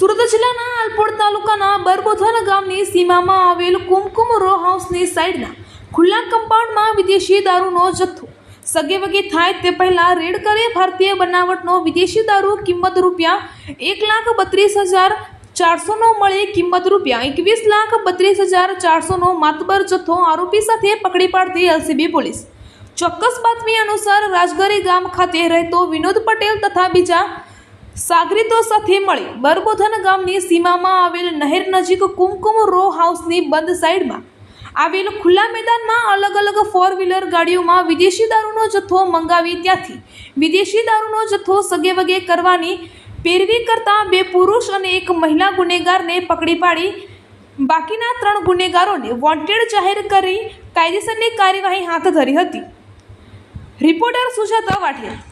સુરત જિલ્લાના આલપોડ તાલુકાના બરબોધન ગામની સીમામાં આવેલ કુમકુમ રો હાઉસની સાઈડના ખુલ્લા કમ્પાઉન્ડમાં વિદેશી દારૂનો જથ્થો. સગે વગે થાય તે પહેલાં રેડ કરી ભારતીય બનાવટનો વિદેશી દારૂ કિંમત રૂપિયા એક લાખ બત્રીસ હજાર ચારસોનો મળે કિંમત રૂપિયા એકવીસ લાખ બત્રીસ હજાર ચારસોનો માતબર જથ્થો આરોપી સાથે પકડી પાડતી એલસીબી પોલીસ. ચોક્કસ બાતમી અનુસાર રાજગરી ગામ ખાતે રહેતો વિનોદ પટેલ તથા બીજા સાગરીતો સાથે મળી બરબોધન ગામની સીમામાં આવેલ નહેર નજીક કુમકુમ રો હાઉસની બંધ સાઈડમાં આવેલ ખુલ્લા મેદાનમાં અલગ અલગ ફોર વ્હીલર ગાડીઓમાં વિદેશી દારૂનો જથ્થો મંગાવી ત્યાંથી વિદેશી દારૂનો જથ્થો સગે વગે કરવાની પેરવી કરતા બે પુરુષ અને એક મહિલા ગુનેગારને પકડી પાડી. બાકીના ત્રણ ગુનેગારોને વોન્ટેડ જાહેર કરી કાયદેસરની કાર્યવાહી હાથ ધરી હતી. રિપોર્ટર સુજાતા વાઠિયા